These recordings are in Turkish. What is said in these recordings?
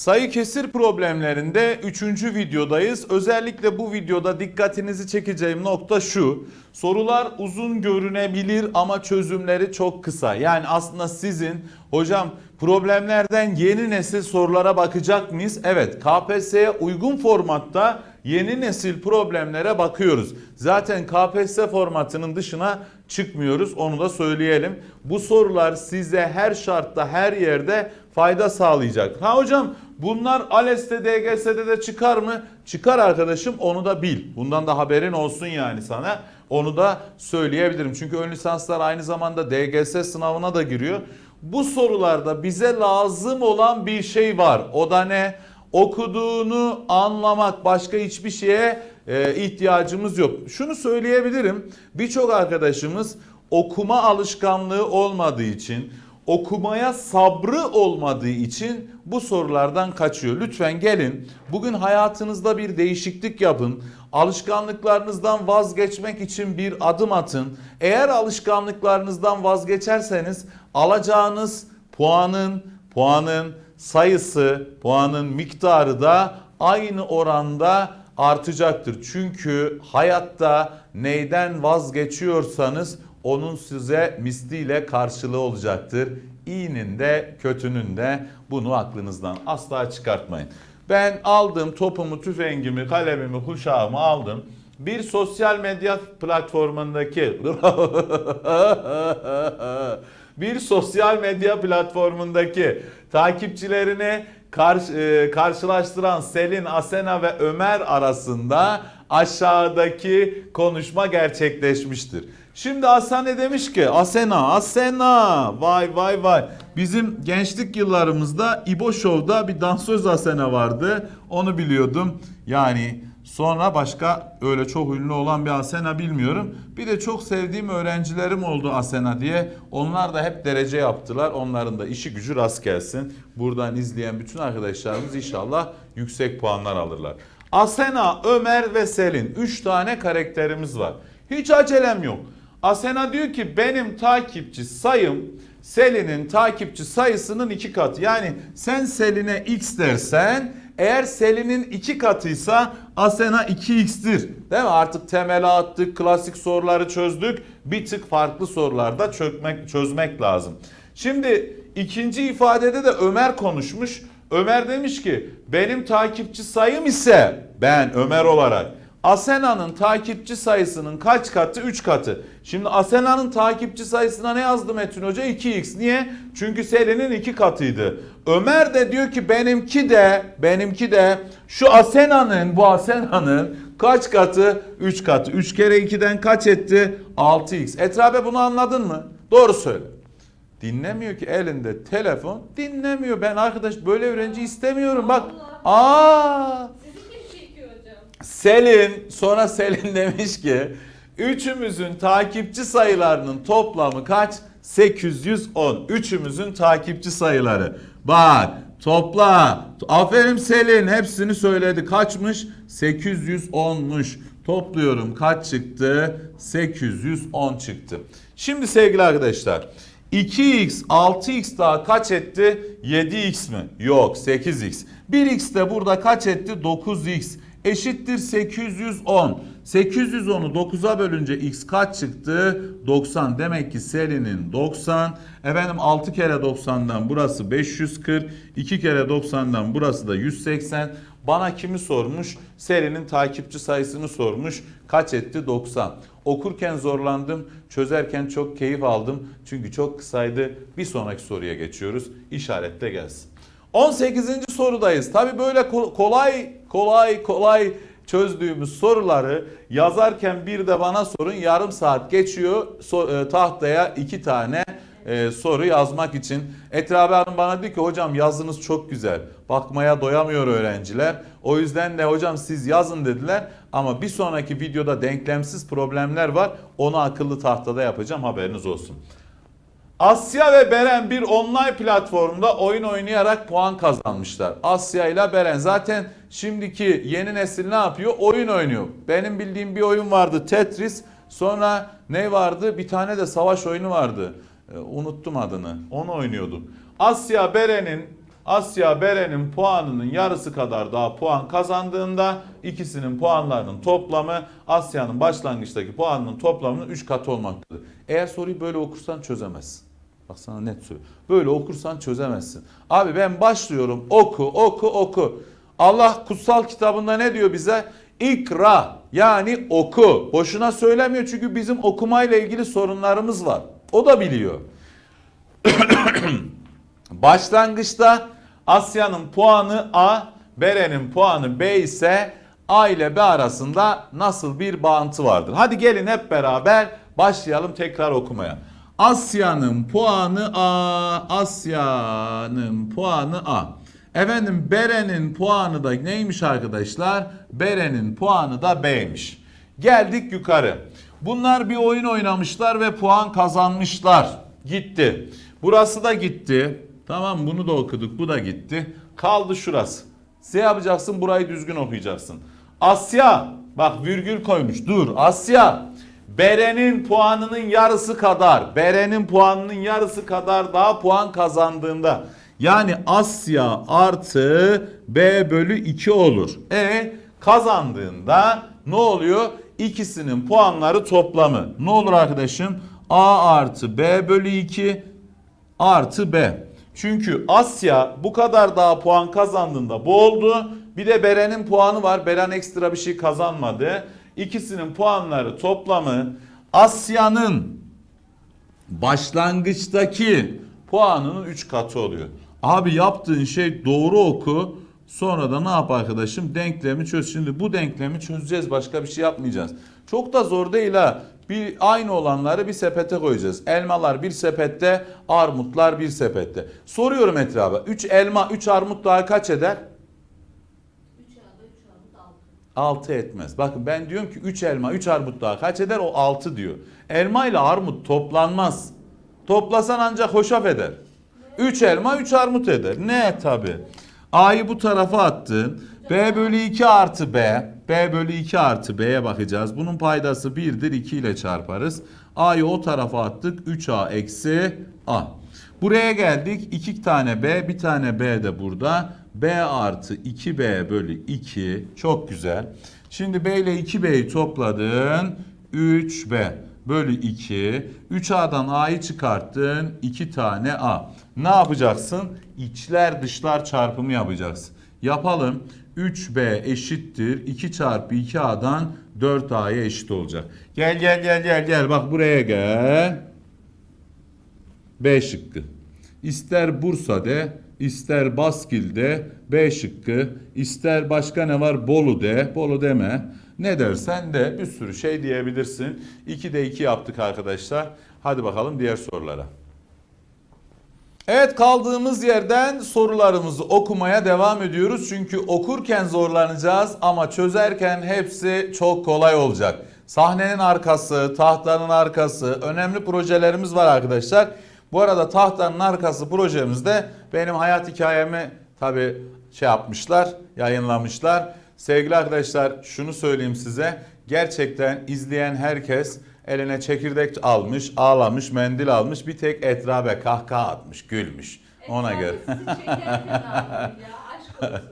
Sayı kesir problemlerinde 3. videodayız. Özellikle bu videoda dikkatinizi çekeceğim nokta şu. Sorular uzun görünebilir ama çözümleri çok kısa. Yani aslında sizin hocam problemlerden yeni nesil sorulara bakacak mıyız? Evet KPSS'ye uygun formatta yeni nesil problemlere bakıyoruz. Zaten KPSS formatının dışına çıkmıyoruz onu da söyleyelim. Bu sorular size her şartta her yerde fayda sağlayacak. Ha hocam bunlar ALES'te DGS'de de çıkar mı? Çıkar arkadaşım onu da bil. Bundan da haberin olsun yani sana. Onu da söyleyebilirim. Çünkü ön lisanslar aynı zamanda DGS sınavına da giriyor. Bu sorularda bize lazım olan bir şey var. O da ne? Okuduğunu anlamak başka hiçbir şeye e, ihtiyacımız yok. Şunu söyleyebilirim. Birçok arkadaşımız okuma alışkanlığı olmadığı için, okumaya sabrı olmadığı için bu sorulardan kaçıyor. Lütfen gelin bugün hayatınızda bir değişiklik yapın. Alışkanlıklarınızdan vazgeçmek için bir adım atın. Eğer alışkanlıklarınızdan vazgeçerseniz alacağınız puanın puanın sayısı, puanın miktarı da aynı oranda artacaktır. Çünkü hayatta neyden vazgeçiyorsanız onun size misliyle karşılığı olacaktır. İyinin de kötünün de bunu aklınızdan asla çıkartmayın. Ben aldım topumu, tüfengimi, kalemimi, kuşağımı aldım. Bir sosyal medya platformundaki bir sosyal medya platformundaki takipçilerini karşı, e, karşılaştıran Selin, Asena ve Ömer arasında aşağıdaki konuşma gerçekleşmiştir. Şimdi Asena demiş ki Asena, Asena vay vay vay. Bizim gençlik yıllarımızda İbo Show'da bir dansöz Asena vardı. Onu biliyordum. Yani Sonra başka öyle çok ünlü olan bir Asena bilmiyorum. Bir de çok sevdiğim öğrencilerim oldu Asena diye. Onlar da hep derece yaptılar. Onların da işi gücü rast gelsin. Buradan izleyen bütün arkadaşlarımız inşallah yüksek puanlar alırlar. Asena, Ömer ve Selin. 3 tane karakterimiz var. Hiç acelem yok. Asena diyor ki benim takipçi sayım Selin'in takipçi sayısının iki katı. Yani sen Selin'e x dersen eğer Selin'in iki katıysa Asena 2x'tir. Değil mi? Artık temele attık, klasik soruları çözdük. Bir tık farklı sorularda çökmek, çözmek lazım. Şimdi ikinci ifadede de Ömer konuşmuş. Ömer demiş ki benim takipçi sayım ise ben Ömer olarak Asena'nın takipçi sayısının kaç katı? 3 katı. Şimdi Asena'nın takipçi sayısına ne yazdı Metin Hoca? 2x. Niye? Çünkü Selin'in 2 katıydı. Ömer de diyor ki benimki de benimki de şu Asena'nın bu Asena'nın kaç katı? 3 katı. 3 kere 2'den kaç etti? 6x. Etrabe bunu anladın mı? Doğru söyle. Dinlemiyor ki elinde telefon dinlemiyor. Ben arkadaş böyle öğrenci istemiyorum. Bak. Aa! Sizi kim çekiyor hocam? Selin sonra Selin demiş ki üçümüzün takipçi sayılarının toplamı kaç? 810. Üçümüzün takipçi sayıları. Bak topla. Aferin Selin hepsini söyledi. Kaçmış? 810'muş. Topluyorum kaç çıktı? 810 çıktı. Şimdi sevgili arkadaşlar 2x 6x daha kaç etti? 7x mi? Yok 8x. 1x de burada kaç etti? 9x eşittir 810. 810'u 9'a bölünce x kaç çıktı? 90. Demek ki Selin'in 90. Efendim 6 kere 90'dan burası 540. 2 kere 90'dan burası da 180. Bana kimi sormuş? Selin'in takipçi sayısını sormuş. Kaç etti? 90. Okurken zorlandım, çözerken çok keyif aldım. Çünkü çok kısaydı. Bir sonraki soruya geçiyoruz. İşaretle gelsin. 18. sorudayız. Tabi böyle ko- kolay kolay kolay çözdüğümüz soruları yazarken bir de bana sorun yarım saat geçiyor e, tahtaya iki tane e, soru yazmak için. Etrabi Hanım bana diyor ki hocam yazınız çok güzel. Bakmaya doyamıyor öğrenciler. O yüzden de hocam siz yazın dediler. Ama bir sonraki videoda denklemsiz problemler var. Onu akıllı tahtada yapacağım haberiniz olsun. Asya ve Beren bir online platformda oyun oynayarak puan kazanmışlar. Asya ile Beren zaten şimdiki yeni nesil ne yapıyor? Oyun oynuyor. Benim bildiğim bir oyun vardı Tetris. Sonra ne vardı? Bir tane de savaş oyunu vardı. Ee, unuttum adını. Onu oynuyordum. Asya Beren'in Asya Beren'in puanının yarısı kadar daha puan kazandığında ikisinin puanlarının toplamı Asya'nın başlangıçtaki puanının toplamının 3 katı olmaktadır. Eğer soruyu böyle okursan çözemezsin. Bak sana net söylüyorum. Böyle okursan çözemezsin. Abi ben başlıyorum oku oku oku. Allah kutsal kitabında ne diyor bize? İkra yani oku. Boşuna söylemiyor çünkü bizim okumayla ilgili sorunlarımız var. O da biliyor. Başlangıçta Asya'nın puanı A, Beren'in puanı B ise A ile B arasında nasıl bir bağıntı vardır? Hadi gelin hep beraber başlayalım tekrar okumaya. Asya'nın puanı A, Asya'nın puanı A. Efendim Beren'in puanı da neymiş arkadaşlar? Beren'in puanı da B'ymiş. Geldik yukarı. Bunlar bir oyun oynamışlar ve puan kazanmışlar. Gitti. Burası da gitti. Tamam bunu da okuduk. Bu da gitti. Kaldı şurası. Ne yapacaksın? Burayı düzgün okuyacaksın. Asya. Bak virgül koymuş. Dur. Asya. Beren'in puanının yarısı kadar. Beren'in puanının yarısı kadar daha puan kazandığında. Yani Asya artı B bölü 2 olur. E kazandığında ne oluyor? İkisinin puanları toplamı. Ne olur arkadaşım? A artı B bölü 2 artı B. Çünkü Asya bu kadar daha puan kazandığında bu oldu. Bir de Beren'in puanı var. Beren ekstra bir şey kazanmadı. İkisinin puanları toplamı Asya'nın başlangıçtaki puanının 3 katı oluyor. Abi yaptığın şey doğru oku. Sonra da ne yap arkadaşım? Denklemi çöz. Şimdi bu denklemi çözeceğiz. Başka bir şey yapmayacağız. Çok da zor değil ha. Bir aynı olanları bir sepete koyacağız. Elmalar bir sepette, armutlar bir sepette. Soruyorum etrafa. 3 elma, 3 armut daha kaç eder? 3 arada 3 armut 6 6. etmez. Bakın ben diyorum ki 3 elma 3 armut daha kaç eder? O 6 diyor. Elma ile armut toplanmaz. Toplasan ancak hoşaf eder. 3 elma 3 armut eder. Ne tabi. A'yı bu tarafa attın. B bölü 2 artı B. B bölü 2 artı B'ye bakacağız. Bunun paydası 1'dir 2 ile çarparız. A'yı o tarafa attık. 3A eksi A. Buraya geldik. 2 tane B bir tane B de burada. B artı 2B bölü 2. Çok güzel. Şimdi B ile 2B'yi topladın. 3B bölü 2. 3A'dan A'yı çıkarttın. 2 tane A. Ne yapacaksın? İçler dışlar çarpımı yapacaksın. Yapalım. 3B eşittir. 2 çarpı 2A'dan 4A'ya eşit olacak. Gel gel gel gel gel. Bak buraya gel. B şıkkı. İster Bursa'de, ister Baskil'de B şıkkı, ister başka ne var Bolu de, Bolu deme. Ne dersen de bir sürü şey diyebilirsin. 2'de 2 yaptık arkadaşlar. Hadi bakalım diğer sorulara. Evet kaldığımız yerden sorularımızı okumaya devam ediyoruz. Çünkü okurken zorlanacağız ama çözerken hepsi çok kolay olacak. Sahnenin arkası, tahtanın arkası önemli projelerimiz var arkadaşlar. Bu arada tahtanın arkası projemizde benim hayat hikayemi tabi şey yapmışlar, yayınlamışlar. Sevgili arkadaşlar şunu söyleyeyim size. Gerçekten izleyen herkes eline çekirdek almış, ağlamış, mendil almış. Bir tek etrabe kahkaha atmış, gülmüş. Ona göre. Ya.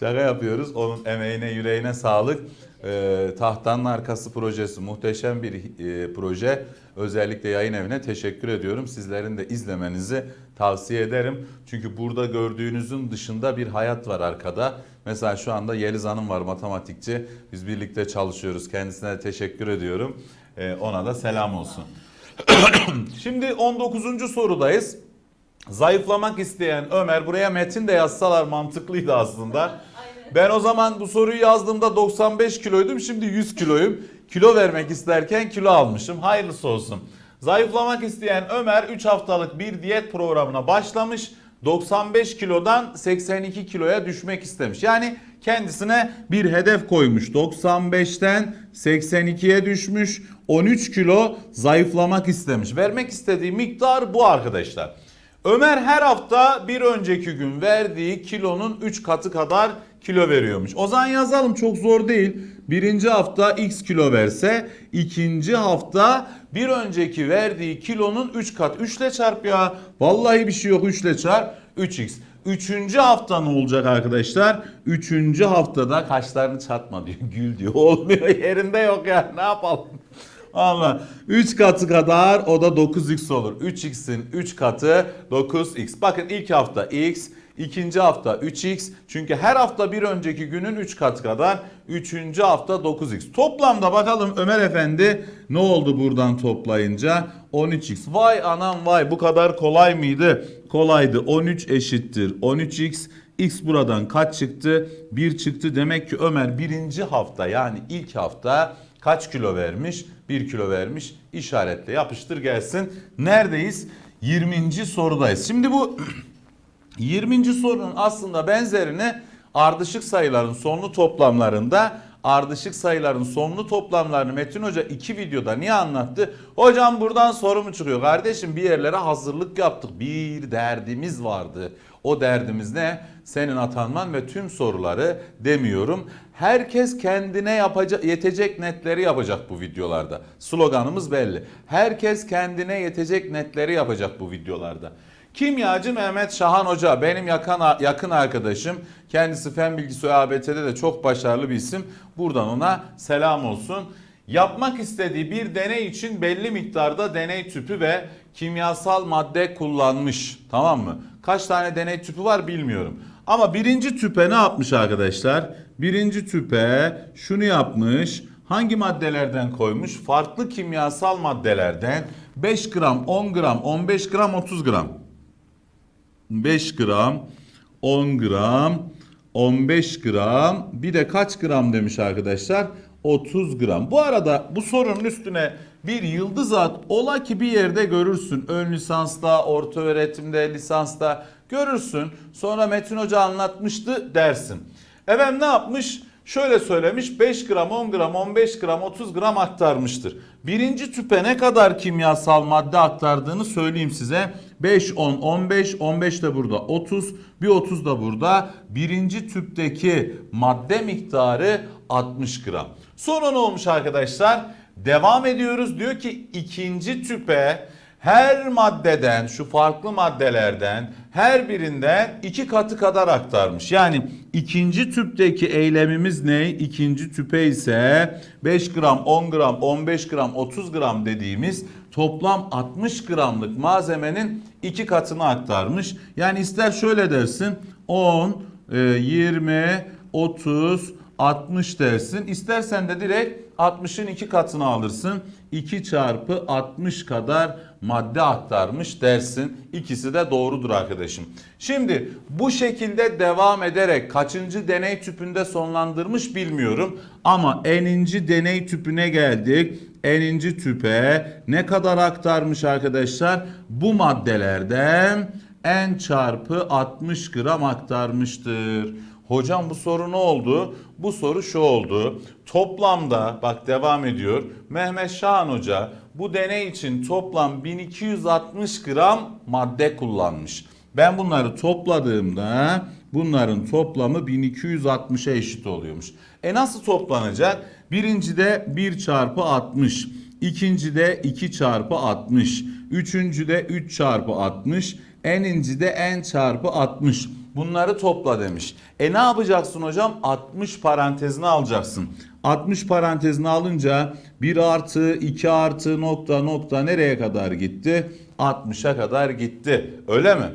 Şaka yapıyoruz. Onun emeğine, yüreğine sağlık. Ee, Tahtanın Arkası projesi muhteşem bir e, proje. Özellikle yayın evine teşekkür ediyorum. Sizlerin de izlemenizi tavsiye ederim. Çünkü burada gördüğünüzün dışında bir hayat var arkada. Mesela şu anda Yeliz Hanım var matematikçi. Biz birlikte çalışıyoruz. Kendisine teşekkür ediyorum. Ee, ona da selam olsun. Şimdi 19. sorudayız. Zayıflamak isteyen Ömer buraya metin de yazsalar mantıklıydı aslında. Ben o zaman bu soruyu yazdığımda 95 kiloydum şimdi 100 kiloyum. Kilo vermek isterken kilo almışım. Hayırlısı olsun. Zayıflamak isteyen Ömer 3 haftalık bir diyet programına başlamış. 95 kilodan 82 kiloya düşmek istemiş. Yani kendisine bir hedef koymuş. 95'ten 82'ye düşmüş. 13 kilo zayıflamak istemiş. Vermek istediği miktar bu arkadaşlar. Ömer her hafta bir önceki gün verdiği kilonun 3 katı kadar kilo veriyormuş. O zaman yazalım çok zor değil. Birinci hafta x kilo verse ikinci hafta bir önceki verdiği kilonun 3 kat. 3 ile çarp ya. Vallahi bir şey yok 3 ile çarp 3x. Üçüncü hafta ne olacak arkadaşlar? Üçüncü haftada kaşlarını çatma diyor. Gül diyor. Olmuyor yerinde yok ya. Ne yapalım? Allah. 3 katı kadar o da 9x olur. 3x'in 3 katı 9x. Bakın ilk hafta x, ikinci hafta 3x. Çünkü her hafta bir önceki günün 3 katı kadar. Üçüncü hafta 9x. Toplamda bakalım Ömer Efendi ne oldu buradan toplayınca? 13x. Vay anam vay bu kadar kolay mıydı? Kolaydı. 13 eşittir 13x. X buradan kaç çıktı? 1 çıktı. Demek ki Ömer birinci hafta yani ilk hafta kaç kilo vermiş? 1 kilo vermiş. İşaretle yapıştır gelsin. Neredeyiz? 20. sorudayız. Şimdi bu 20. sorunun aslında benzerini ardışık sayıların sonlu toplamlarında ardışık sayıların sonlu toplamlarını Metin Hoca iki videoda niye anlattı? Hocam buradan soru mu çıkıyor? Kardeşim bir yerlere hazırlık yaptık. Bir derdimiz vardı. O derdimiz ne? Senin atanman ve tüm soruları demiyorum. Herkes kendine yapacak yetecek netleri yapacak bu videolarda. Sloganımız belli. Herkes kendine yetecek netleri yapacak bu videolarda. Kimyacı Mehmet Şahan Hoca benim yakın, yakın arkadaşım. Kendisi Fen Bilgisi ÖABT'de de çok başarılı bir isim. Buradan ona selam olsun. Yapmak istediği bir deney için belli miktarda deney tüpü ve kimyasal madde kullanmış. Tamam mı? Kaç tane deney tüpü var bilmiyorum. Ama birinci tüpe ne yapmış arkadaşlar? Birinci tüpe şunu yapmış. Hangi maddelerden koymuş? Farklı kimyasal maddelerden 5 gram, 10 gram, 15 gram, 30 gram. 5 gram, 10 gram, 15 gram, bir de kaç gram demiş arkadaşlar? 30 gram. Bu arada bu sorunun üstüne bir yıldız at. Ola ki bir yerde görürsün. Ön lisansta, orta öğretimde, lisansta görürsün. Sonra Metin Hoca anlatmıştı dersin. Efendim ne yapmış? Şöyle söylemiş 5 gram, 10 gram, 15 gram, 30 gram aktarmıştır. Birinci tüpe ne kadar kimyasal madde aktardığını söyleyeyim size. 5, 10, 15, 15 de burada 30, bir 30 da burada. Birinci tüpteki madde miktarı 60 gram. Sonra ne olmuş arkadaşlar? Devam ediyoruz. Diyor ki ikinci tüpe her maddeden şu farklı maddelerden her birinden iki katı kadar aktarmış. Yani ikinci tüpteki eylemimiz ne? İkinci tüpe ise 5 gram, 10 gram, 15 gram, 30 gram dediğimiz toplam 60 gramlık malzemenin iki katını aktarmış. Yani ister şöyle dersin 10, e, 20, 30, 60 dersin. İstersen de direkt 60'ın iki katını alırsın. 2 çarpı 60 kadar madde aktarmış dersin. İkisi de doğrudur arkadaşım. Şimdi bu şekilde devam ederek kaçıncı deney tüpünde sonlandırmış bilmiyorum. Ama eninci deney tüpüne geldik. Eninci tüpe ne kadar aktarmış arkadaşlar? Bu maddelerden n çarpı 60 gram aktarmıştır. Hocam bu soru ne oldu? Bu soru şu oldu. Toplamda bak devam ediyor. Mehmet Şahan Hoca bu deney için toplam 1260 gram madde kullanmış. Ben bunları topladığımda bunların toplamı 1260'a eşit oluyormuş. E nasıl toplanacak? Birincide 1 çarpı 60. İkincide 2 çarpı 60. Üçüncüde 3 çarpı 60. Enincide n çarpı 60. Bunları topla demiş. E ne yapacaksın hocam? 60 parantezine alacaksın. 60 parantezine alınca 1 artı 2 artı nokta nokta nereye kadar gitti? 60'a kadar gitti. Öyle mi?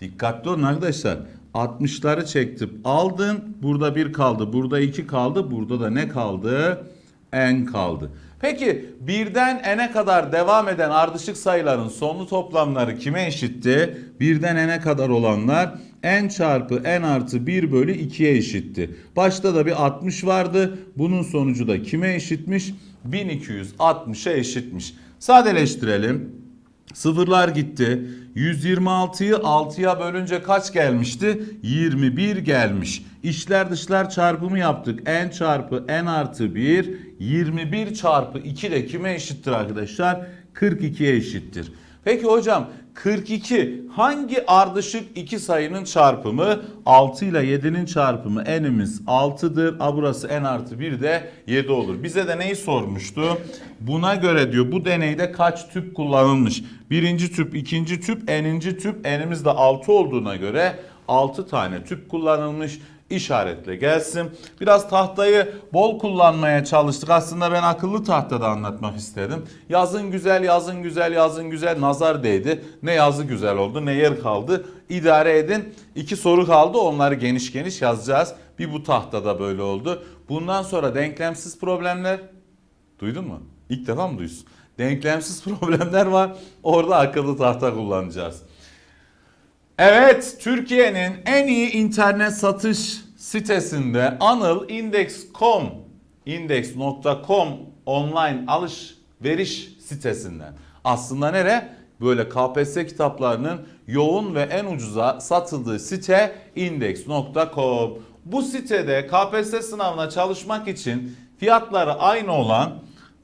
Dikkatli olun arkadaşlar. 60'ları çektim. Aldın. Burada 1 kaldı. Burada 2 kaldı. Burada da ne kaldı? N kaldı. Peki birden n'e kadar devam eden ardışık sayıların sonlu toplamları kime eşitti? Birden n'e kadar olanlar n çarpı n artı 1 bölü 2'ye eşitti. Başta da bir 60 vardı. Bunun sonucu da kime eşitmiş? 1260'a eşitmiş. Sadeleştirelim. Sıfırlar gitti. 126'yı 6'ya bölünce kaç gelmişti? 21 gelmiş. İçler dışlar çarpımı yaptık. n çarpı n artı 1 21 çarpı 2 de kime eşittir arkadaşlar? 42'ye eşittir. Peki hocam 42 hangi ardışık iki sayının çarpımı? 6 ile 7'nin çarpımı n'imiz 6'dır. A burası n artı 1 de 7 olur. Bize de neyi sormuştu? Buna göre diyor bu deneyde kaç tüp kullanılmış? Birinci tüp, ikinci tüp, n'inci tüp. n'imiz de 6 olduğuna göre 6 tane tüp kullanılmış işaretle gelsin. Biraz tahtayı bol kullanmaya çalıştık. Aslında ben akıllı tahtada anlatmak istedim. Yazın güzel, yazın güzel, yazın güzel. Nazar değdi. Ne yazı güzel oldu ne yer kaldı. İdare edin. İki soru kaldı. Onları geniş geniş yazacağız. Bir bu tahtada böyle oldu. Bundan sonra denklemsiz problemler. Duydun mu? İlk defa mı duyuyorsun? Denklemsiz problemler var. Orada akıllı tahta kullanacağız. Evet, Türkiye'nin en iyi internet satış sitesinde Anıl Index.com Index.com online alışveriş sitesinden. Aslında nere? Böyle KPSS kitaplarının yoğun ve en ucuza satıldığı site Index.com. Bu sitede KPSS sınavına çalışmak için fiyatları aynı olan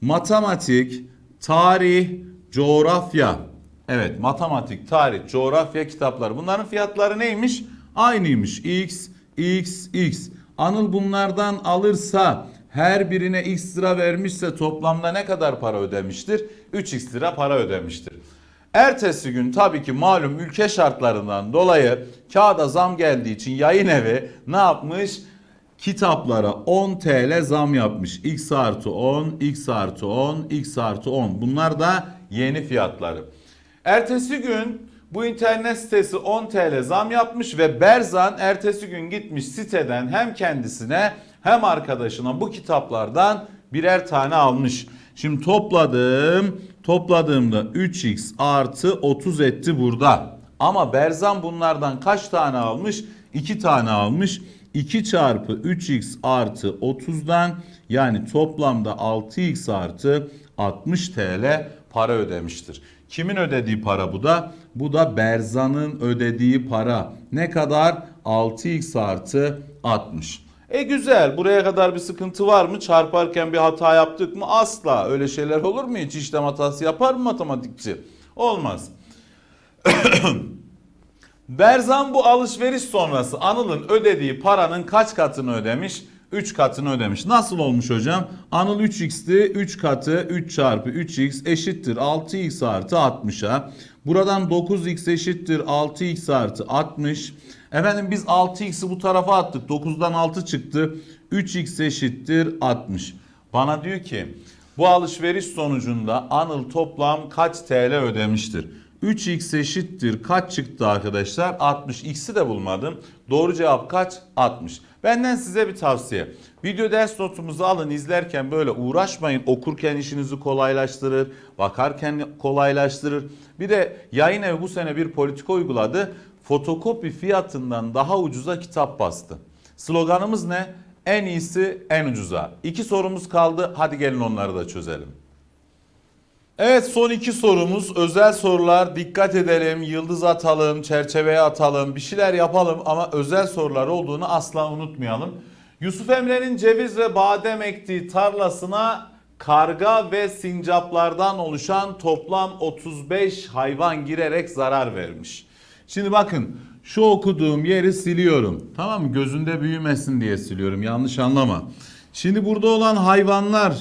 matematik, tarih, coğrafya, Evet matematik, tarih, coğrafya kitapları. Bunların fiyatları neymiş? Aynıymış. X, X, X. Anıl bunlardan alırsa her birine X lira vermişse toplamda ne kadar para ödemiştir? 3X lira para ödemiştir. Ertesi gün tabii ki malum ülke şartlarından dolayı kağıda zam geldiği için yayın evi ne yapmış? kitaplara 10 TL zam yapmış. X artı 10, X artı 10, X artı 10. Bunlar da yeni fiyatları. Ertesi gün bu internet sitesi 10 TL zam yapmış ve Berzan ertesi gün gitmiş siteden hem kendisine hem arkadaşına bu kitaplardan birer tane almış. Şimdi topladım. Topladığımda 3x artı 30 etti burada. Ama Berzan bunlardan kaç tane almış? 2 tane almış. 2 çarpı 3x artı 30'dan yani toplamda 6x artı 60 TL para ödemiştir. Kimin ödediği para bu da? Bu da Berzan'ın ödediği para. Ne kadar? 6x artı 60. E güzel. Buraya kadar bir sıkıntı var mı? Çarparken bir hata yaptık mı? Asla. Öyle şeyler olur mu hiç? İşlem hatası yapar mı matematikçi? Olmaz. Berzan bu alışveriş sonrası Anıl'ın ödediği paranın kaç katını ödemiş? 3 katını ödemiş. Nasıl olmuş hocam? Anıl 3x'ti. 3 katı 3 çarpı 3x eşittir 6x artı 60'a. Buradan 9x eşittir 6x artı 60. Efendim biz 6x'i bu tarafa attık. 9'dan 6 çıktı. 3x eşittir 60. Bana diyor ki bu alışveriş sonucunda Anıl toplam kaç TL ödemiştir? 3x eşittir kaç çıktı arkadaşlar? 60. X'i de bulmadım. Doğru cevap kaç? 60. Benden size bir tavsiye. Video ders notumuzu alın izlerken böyle uğraşmayın. Okurken işinizi kolaylaştırır. Bakarken kolaylaştırır. Bir de yayın evi bu sene bir politika uyguladı. Fotokopi fiyatından daha ucuza kitap bastı. Sloganımız ne? En iyisi en ucuza. İki sorumuz kaldı. Hadi gelin onları da çözelim. Evet son iki sorumuz özel sorular dikkat edelim yıldız atalım çerçeveye atalım bir şeyler yapalım ama özel sorular olduğunu asla unutmayalım. Yusuf Emre'nin ceviz ve badem ektiği tarlasına karga ve sincaplardan oluşan toplam 35 hayvan girerek zarar vermiş. Şimdi bakın şu okuduğum yeri siliyorum tamam mı gözünde büyümesin diye siliyorum yanlış anlama. Şimdi burada olan hayvanlar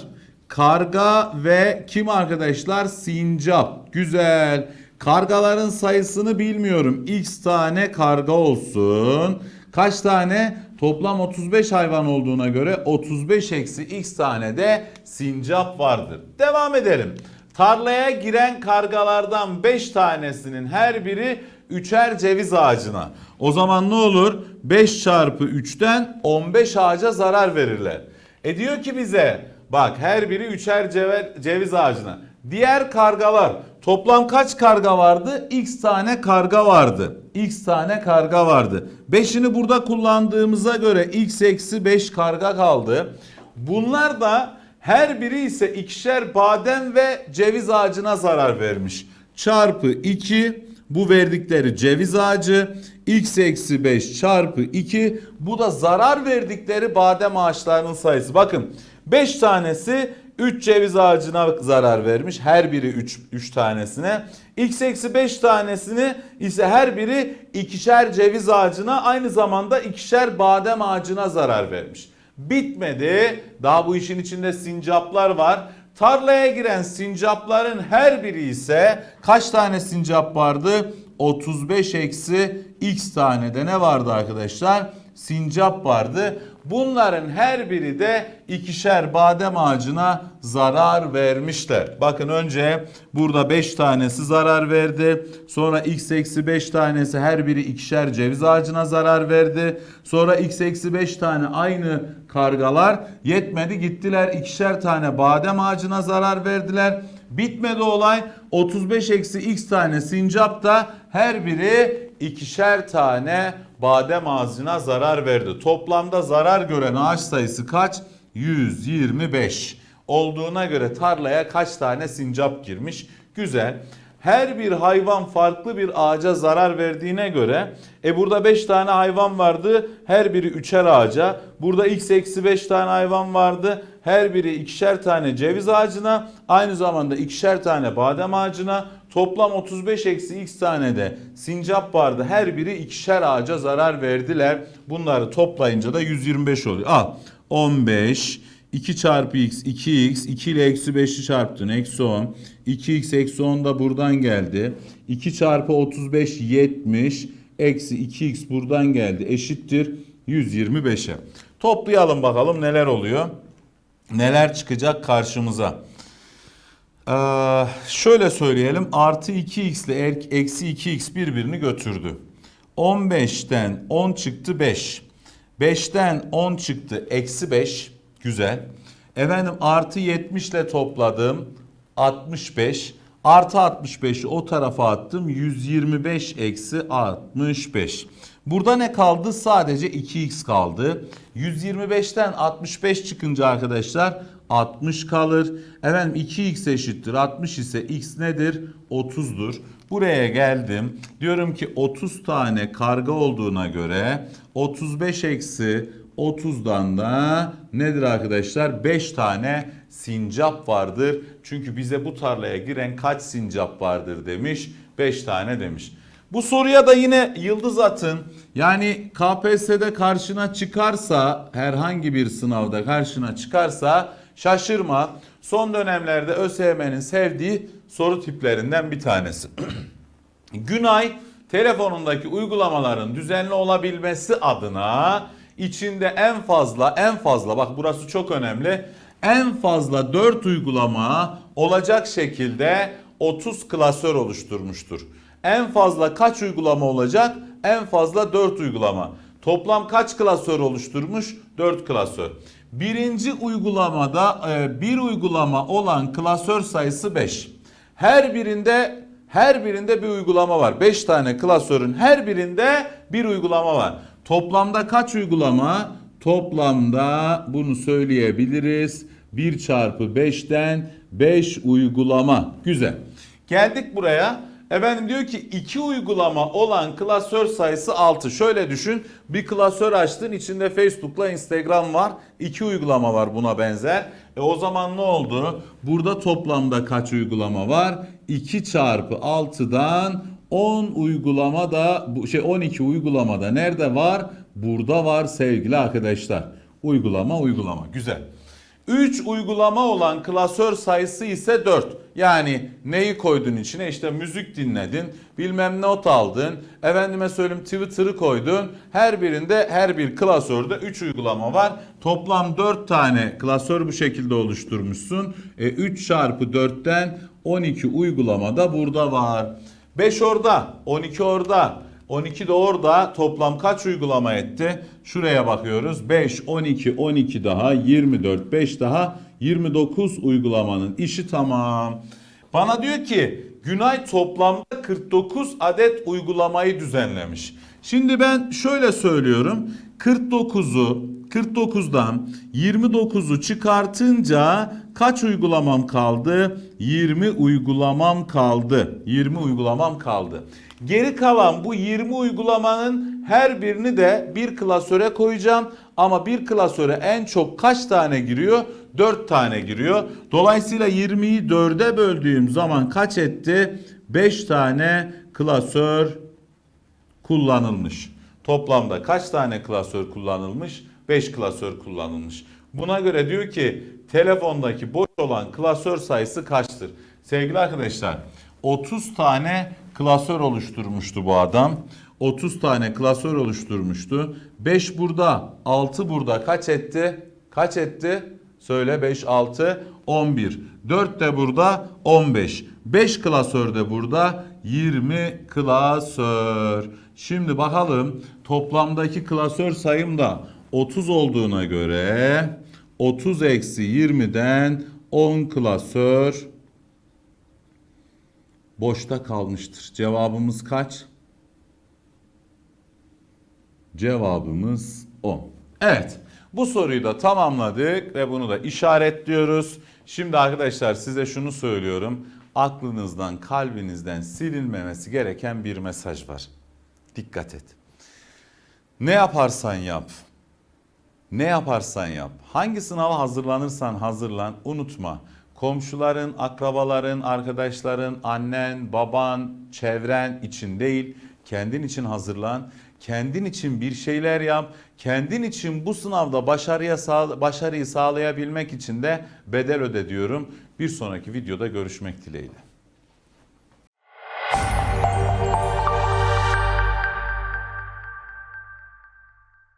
Karga ve kim arkadaşlar? Sincap. Güzel. Kargaların sayısını bilmiyorum. X tane karga olsun. Kaç tane? Toplam 35 hayvan olduğuna göre 35 eksi x tane de sincap vardır. Devam edelim. Tarlaya giren kargalardan 5 tanesinin her biri üçer ceviz ağacına. O zaman ne olur? 5 çarpı 3'ten 15 ağaca zarar verirler. E diyor ki bize Bak her biri üçer cever, ceviz ağacına. Diğer kargalar toplam kaç karga vardı? X tane karga vardı. X tane karga vardı. 5'ini burada kullandığımıza göre x eksi 5 karga kaldı. Bunlar da her biri ise ikişer badem ve ceviz ağacına zarar vermiş. Çarpı 2 bu verdikleri ceviz ağacı x eksi 5 çarpı 2 bu da zarar verdikleri badem ağaçlarının sayısı. Bakın 5 tanesi 3 ceviz ağacına zarar vermiş. Her biri 3 3 tanesine. X eksi 5 tanesini ise her biri ikişer ceviz ağacına aynı zamanda ikişer badem ağacına zarar vermiş. Bitmedi. Daha bu işin içinde sincaplar var. Tarlaya giren sincapların her biri ise kaç tane sincap vardı? 35 eksi x tane de ne vardı arkadaşlar? Sincap vardı. Bunların her biri de ikişer badem ağacına zarar vermişler. Bakın önce burada 5 tanesi zarar verdi. Sonra x eksi 5 tanesi her biri ikişer ceviz ağacına zarar verdi. Sonra x eksi 5 tane aynı kargalar yetmedi gittiler ikişer tane badem ağacına zarar verdiler. Bitmedi olay 35 eksi x tane sincap da her biri ikişer tane badem ağacına zarar verdi. Toplamda zarar gören ağaç sayısı kaç? 125 olduğuna göre tarlaya kaç tane sincap girmiş? Güzel. Her bir hayvan farklı bir ağaca zarar verdiğine göre e burada 5 tane hayvan vardı her biri üçer ağaca. Burada x eksi 5 tane hayvan vardı her biri ikişer tane ceviz ağacına aynı zamanda ikişer tane badem ağacına toplam 35 eksi x tane de sincap vardı. Her biri ikişer ağaca zarar verdiler. Bunları toplayınca da 125 oluyor. Al. 15 2 çarpı x 2x 2 ile eksi 5'i çarptın. Eksi 10 2x eksi 10 da buradan geldi. 2 çarpı 35 70 eksi 2x buradan geldi. Eşittir 125'e toplayalım bakalım neler oluyor. Neler çıkacak karşımıza ee, şöyle söyleyelim artı 2x ile er- eksi 2x birbirini götürdü 15'ten 10 çıktı 5 5'ten 10 çıktı eksi 5 güzel. Efendim artı 70 ile topladım 65 artı 65'i o tarafa attım 125 eksi 65. Burada ne kaldı? Sadece 2x kaldı. 125'ten 65 çıkınca arkadaşlar 60 kalır. Efendim 2x eşittir 60 ise x nedir? 30'dur. Buraya geldim. Diyorum ki 30 tane karga olduğuna göre 35 eksi 30'dan da nedir arkadaşlar? 5 tane sincap vardır. Çünkü bize bu tarlaya giren kaç sincap vardır demiş. 5 tane demiş. Bu soruya da yine yıldız atın. Yani KPSS'de karşına çıkarsa herhangi bir sınavda karşına çıkarsa şaşırma. Son dönemlerde ÖSYM'nin sevdiği soru tiplerinden bir tanesi. Günay telefonundaki uygulamaların düzenli olabilmesi adına içinde en fazla en fazla bak burası çok önemli. En fazla 4 uygulama olacak şekilde 30 klasör oluşturmuştur. En fazla kaç uygulama olacak? En fazla 4 uygulama. Toplam kaç klasör oluşturmuş? 4 klasör. Birinci uygulamada e, bir uygulama olan klasör sayısı 5. Her birinde her birinde bir uygulama var. 5 tane klasörün her birinde bir uygulama var. Toplamda kaç uygulama? Toplamda bunu söyleyebiliriz. 1 çarpı 5'ten 5 uygulama. Güzel. Geldik buraya. Efendim diyor ki iki uygulama olan klasör sayısı 6. Şöyle düşün. Bir klasör açtın içinde Facebook'la Instagram var. İki uygulama var buna benzer. E o zaman ne oldu? Burada toplamda kaç uygulama var? 2 çarpı 6'dan 10 uygulama da şey 12 uygulama da nerede var? Burada var sevgili arkadaşlar. Uygulama uygulama. Güzel. 3 uygulama olan klasör sayısı ise 4. Yani neyi koydun içine? İşte müzik dinledin, bilmem not aldın, efendime söyleyeyim Twitter'ı koydun. Her birinde her bir klasörde 3 uygulama var. Toplam 4 tane klasör bu şekilde oluşturmuşsun. E, 3 çarpı 4'ten 12 uygulama da burada var. 5 orada, 12 orada. 12 de orada toplam kaç uygulama etti? Şuraya bakıyoruz. 5, 12, 12 daha 24, 5 daha 29 uygulamanın işi tamam. Bana diyor ki Günay toplamda 49 adet uygulamayı düzenlemiş. Şimdi ben şöyle söylüyorum. 49'u 49'dan 29'u çıkartınca kaç uygulamam kaldı? 20 uygulamam kaldı. 20 uygulamam kaldı. Geri kalan bu 20 uygulamanın her birini de bir klasöre koyacağım. Ama bir klasöre en çok kaç tane giriyor? 4 tane giriyor. Dolayısıyla 20'yi 4'e böldüğüm zaman kaç etti? 5 tane klasör kullanılmış. Toplamda kaç tane klasör kullanılmış? 5 klasör kullanılmış. Buna göre diyor ki telefondaki boş olan klasör sayısı kaçtır? Sevgili arkadaşlar 30 tane klasör oluşturmuştu bu adam. 30 tane klasör oluşturmuştu. 5 burada, 6 burada kaç etti? Kaç etti? Söyle 5, 6, 11. 4 de burada 15. 5 klasör de burada 20 klasör. Şimdi bakalım toplamdaki klasör sayım da 30 olduğuna göre 30 eksi 20'den 10 klasör boşta kalmıştır. Cevabımız kaç? Cevabımız 10. Evet. Bu soruyu da tamamladık ve bunu da işaretliyoruz. Şimdi arkadaşlar size şunu söylüyorum. Aklınızdan, kalbinizden silinmemesi gereken bir mesaj var. Dikkat et. Ne yaparsan yap. Ne yaparsan yap. Hangi sınava hazırlanırsan hazırlan unutma. Komşuların, akrabaların, arkadaşların, annen, baban, çevren için değil, kendin için hazırlan. Kendin için bir şeyler yap. Kendin için bu sınavda başarıya sağ, başarıyı sağlayabilmek için de bedel öde diyorum. Bir sonraki videoda görüşmek dileğiyle.